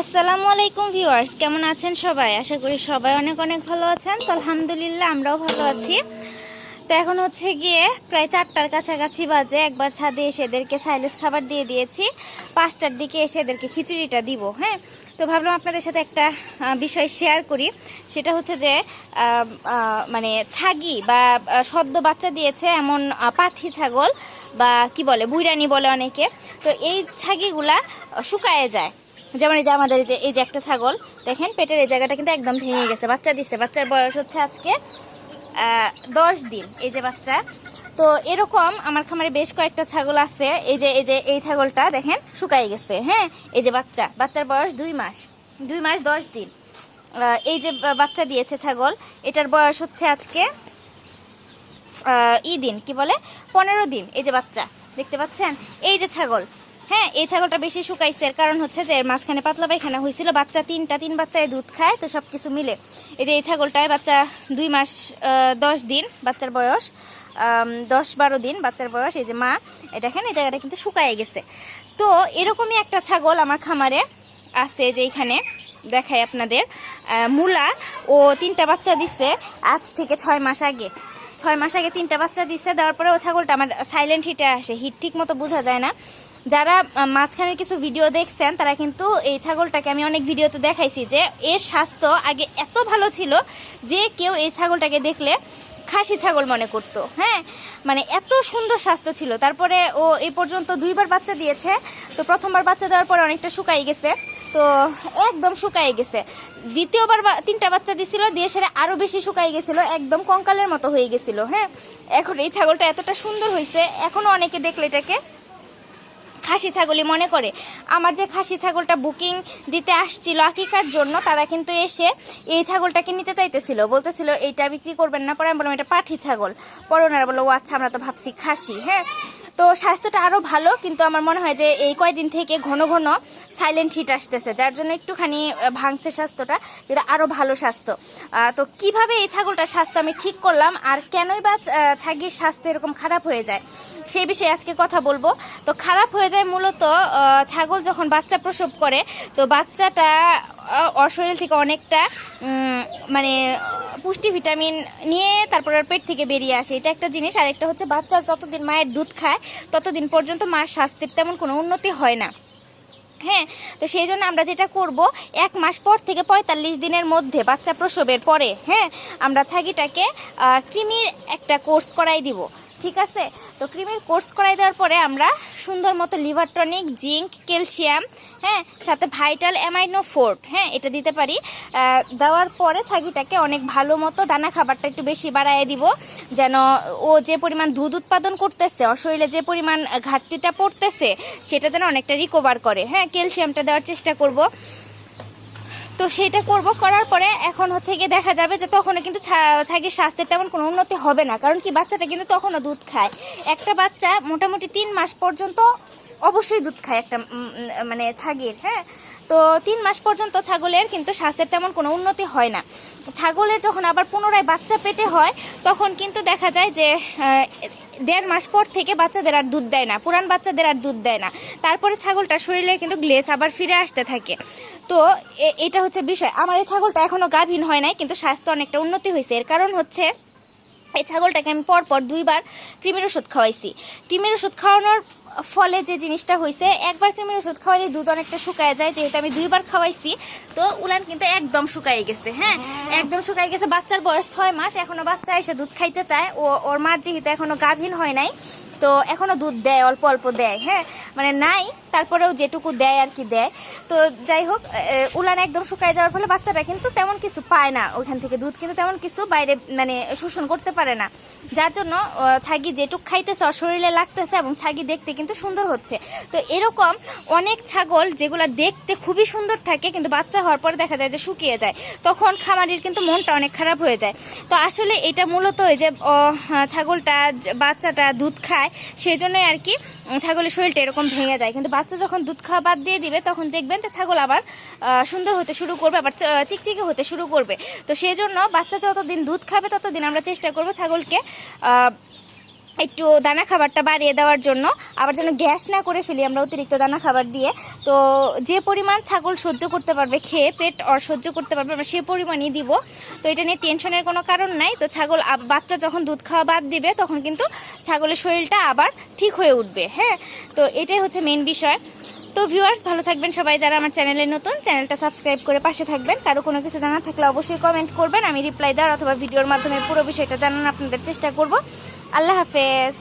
আসসালামু আলাইকুম ভিউয়ার্স, কেমন আছেন সবাই? আশা করি সবাই অনেক অনেক ভালো আছেন। তো আলহামদুলিল্লাহ আমরাও ভালো আছি। তো এখন হচ্ছে গিয়ে প্রায় চারটার কাছাকাছি বাজে। একবার ছাদে এসে এদেরকে সাইলেস খাবার দিয়ে দিয়েছি। পাঁচটার দিকে এসে এদেরকে খিচুড়িটা দিব হ্যাঁ? তো ভাবলাম আপনাদের সাথে একটা বিষয় শেয়ার করি। সেটা হচ্ছে যে মানে ছাগি বা সদ্য বাচ্চা দিয়েছে এমন পাঠি ছাগল বা কি বলে, বুইরানি বলে অনেকে। তো এই ছাগিগুলা শুকায়ে যায়। যেমন এই যে আমাদের যে, এই যে একটা ছাগল, দেখেন পেটের এই জায়গাটা কিন্তু একদম ভেঙে গেছে। বাচ্চা দিচ্ছে বাচ্চার বয়স হচ্ছে আজকে দশ দিন এই যে বাচ্চা। তো এরকম আমার খামারে বেশ কয়েকটা ছাগল আছে। এই যে এই যে, এই ছাগলটা দেখেন শুকাই গেছে হ্যাঁ? এই যে বাচ্চা, বাচ্চার বয়স দুই মাস দুই মাস দশ দিন। এই যে বাচ্চা দিয়েছে ছাগল, এটার বয়স হচ্ছে আজকে ই দিন, কি বলে? পনেরো দিন, এই যে বাচ্চা, দেখতে পাচ্ছেন? এই যে ছাগল হ্যাঁ এই ছাগলটা বেশি শুকাইছে। এর কারণ হচ্ছে যে, এর মাঝখানে পাতলা পায়খানা হয়েছিল, বাচ্চা তিনটা, তিন বাচ্চায় দুধ খায়, তো সব কিছু মিলে। এই যে, এই ছাগলটায় বাচ্চা দুই মাস দশ দিন, বাচ্চার বয়স দশ বারো দিন বাচ্চার বয়স, এই যে মা দেখেন, এই জায়গাটা কিন্তু শুকায় গেছে। তো এরকমই একটা ছাগল আমার খামারে আছে যে এখানে, দেখাই আপনাদের। মূলা, ও তিনটা বাচ্চা দিছে আজ থেকে ছয় মাস আগে। ছয় মাস আগে তিনটা বাচ্চা দিচ্ছে দেওয়ার পরে ও ছাগলটা আমার সাইলেন্ট হিটে আসে। হিট ঠিক মতো বোঝা যায় না। যারা মাঝখানের কিছু ভিডিও দেখছেন, তারা কিন্তু এই ছাগলটাকে, আমি অনেক ভিডিওতে দেখাইছি যে এর স্বাস্থ্য আগে এত ভালো ছিল যে কেউ এই ছাগলটাকে দেখলে খাসি ছাগল মনে করতো হ্যাঁ? মানে এত সুন্দর স্বাস্থ্য ছিল। তারপরে ও এই পর্যন্ত দুইবার বাচ্চা দিয়েছে, তো প্রথমবার বাচ্চা দেওয়ার পরে অনেকটা শুকাই গেছে, তো একদম শুকাই গেছে। দ্বিতীয়বার তিনটা বাচ্চা দিছিল, দিয়ে সেটা আরও বেশি শুকাই গেছিল, একদম কঙ্কালের মতো হয়ে গেছিল হ্যাঁ? এখন এই ছাগলটা এতটা সুন্দর হয়েছে এখনও অনেকে দেখলে এটাকে খাসি ছাগলই মনে করে। আমার যে খাসি ছাগলটা বুকিং দিতে আসছিল আকিকার জন্য, তারা কিন্তু এসে এই ছাগলটাকে নিতে চাইতেছিল। বলতেছিল, এইটা বিক্রি করবেন না। পরে আমি বললাম, এটা পাঠি ছাগল। পরে ওনারা বলল, ও আচ্ছা আমরা তো ভাবছি খাসি। হ্যাঁ? তো স্বাস্থ্যটা আরও ভালো, কিন্তু আমার মনে হয় যে এই কয়দিন থেকে ঘন ঘন সাইলেন্ট হিট আসতেছে, যার জন্য একটুখানি ভাঙছে স্বাস্থ্যটা, কিন্তু আরও ভালো স্বাস্থ্য। তো কীভাবে এই ছাগলটার স্বাস্থ্য আমি ঠিক করলাম, আর কেনই বা ছাগির স্বাস্থ্য এরকম খারাপ হয়ে যায়, সেই বিষয়ে আজকে কথা বলব। তো খারাপ হয়ে যায় মূলত ছাগল যখন বাচ্চা প্রসব করে তো বাচ্চাটা আহ, ওর শরীর থেকে অনেকটা মানে পুষ্টি ভিটামিন নিয়ে তারপর পেট থেকে বেরিয়ে আসে। এটা একটা জিনিস। আর একটা হচ্ছে বাচ্চা যতদিন মায়ের দুধ খায় ততদিন পর্যন্ত মার স্বাস্থ্যের তেমন কোনো উন্নতি হয় না। হ্যাঁ তো সেই জন্য আমরা যেটা করব এক মাস পর থেকে পঁয়তাল্লিশ দিনের মধ্যে বাচ্চা প্রসবের পরে হ্যাঁ আমরা ছাগিটাকে কৃমির একটা কোর্স করাই দিব। ঠিক আছে? তো ক্রিমের কোর্স করাই দেওয়ার পরে আমরা সুন্দর মতো লিভার জিঙ্ক, ক্যালসিয়াম হ্যাঁ সাথে ভাইটাল অ্যামাইনো ফোর্ট হ্যাঁ এটা দিতে পারি। দেওয়ার পরে ছাগিটাকে অনেক ভালো মতো দানা খাবারটা একটু বেশি বাড়ায় দিব, যেন ও যে পরিমাণ দুধ উৎপাদন করতেছে ওর শরীরে যে পরিমাণ ঘাটতিটা পড়তেছে, সেটা যেন অনেকটা রিকভার করে। হ্যাঁ ক্যালসিয়ামটা দেওয়ার চেষ্টা করব। তো সেটা করব, করার পরে এখন হচ্ছে গিয়ে দেখা যাবে যে তখনও কিন্তু ছাগির স্বাস্থ্যের তেমন কোনো উন্নতি হবে না। কারণ কি, বাচ্চাটা কিন্তু তখনও দুধ খায়। একটা বাচ্চা মোটামুটি তিন মাস পর্যন্ত অবশ্যই দুধ খায় একটা মানে ছাগির হ্যাঁ? তো তিন মাস পর্যন্ত ছাগলের কিন্তু স্বাস্থ্যের তেমন কোনো উন্নতি হয় না। ছাগলের যখন আবার পুনরায় বাচ্চা পেটে হয়, তখন কিন্তু দেখা যায় যে দেড় মাস পর থেকে বাচ্চাদের আর দুধ দেয় না, পুরান বাচ্চাদের আর দুধ দেয় না। তারপরে ছাগলটার শরীরে কিন্তু গ্লেস আবার ফিরে আসতে থাকে। তো এটা হচ্ছে বিষয়। আমার এই ছাগলটা এখনও গাভীন হয় নাই, কিন্তু স্বাস্থ্য অনেকটা উন্নতি হয়েছে। এর কারণ হচ্ছে, এই ছাগলটাকে আমি পরপর দুইবার ক্রিমের ওষুধ খাওয়াইছি। ক্রিমের ওষুধ খাওয়ানোর ফলে যে জিনিসটা হয়েছে একবার কৃমির ওষুধ খাওয়াইলে দুধ অনেকটা শুকায় যায় যেহেতু আমি দুইবার খাওয়াইছি তো উলান কিন্তু একদম শুকাই গেছে হ্যাঁ? একদম শুকাই গেছে। বাচ্চার বয়স ছয় মাস এখনও বাচ্চা এসে দুধ খাইতে চায়। ও ওর মার যেহেতু এখনও গাভীন হয় নাই তো এখনও দুধ দেয় অল্প অল্প দেয় হ্যাঁ? মানে নাই তারপরেও যেটুকু দেয় আর কি দেয়। তো যাই হোক উলান একদম শুকায় যাওয়ার ফলে বাচ্চাটা কিন্তু তেমন কিছু পায় না। ওখান থেকে দুধ কিন্তু তেমন কিছু বাইরে মানে শোষণ করতে পারে না। যার জন্য ছাগি যেটুক খাইতেছে ওর শরীরে লাগতেছে এবং ছাগি দেখতে কিন্তু সুন্দর হচ্ছে। তো এরকম অনেক ছাগল যেগুলো দেখতে খুবই সুন্দর থাকে, কিন্তু বাচ্চা হওয়ার পরে দেখা যায় যে শুকিয়ে যায়। তখন খামারির কিন্তু মনটা অনেক খারাপ হয়ে যায়। তো আসলে এটা মূলত ওই যে ছাগলটা বাচ্চাটা দুধ খায় সেই জন্যই আর কি ছাগলের শরীরটা এরকম ভেঙে যায়। কিন্তু বাচ্চা যখন দুধ খাওয়া বাদ দিয়ে দিবে, তখন দেখবেন যে ছাগল আবার সুন্দর হতে শুরু করবে, আবার চিকচিকে হতে শুরু করবে। তো সেই জন্য বাচ্চা যতদিন দুধ খাবে, ততদিন আমরা চেষ্টা করব ছাগলকে একটু দানা খাবারটা বাড়িয়ে দেওয়ার জন্য। আবার যেন গ্যাস না করে ফেলি আমরা অতিরিক্ত দানা খাবার দিয়ে। তো যে পরিমাণ ছাগল সহ্য করতে পারবে, খেয়ে পেট অর সহ্য করতে পারবে, আমরা সে পরিমাণই দিব। তো এটা নিয়ে টেনশনের কোনো কারণ নাই। তো ছাগল বাচ্চা যখন দুধ খাওয়া বাদ দিবে, তখন কিন্তু ছাগলের শরীরটা আবার ঠিক হয়ে উঠবে হ্যাঁ? তো এটাই হচ্ছে মেন বিষয়। তো ভিউয়ার্স ভালো থাকবেন সবাই। যারা আমার চ্যানেলে নতুন, চ্যানেলটা সাবস্ক্রাইব করে পাশে থাকবেন। কারও কোনো কিছু জানা থাকলে অবশ্যই কমেন্ট করবেন। আমি রিপ্লাই দেওয়ার অথবা ভিডিওর মাধ্যমে পুরো বিষয়টা জানান আপনাদের চেষ্টা করব। আল্লাহ হাফেজ।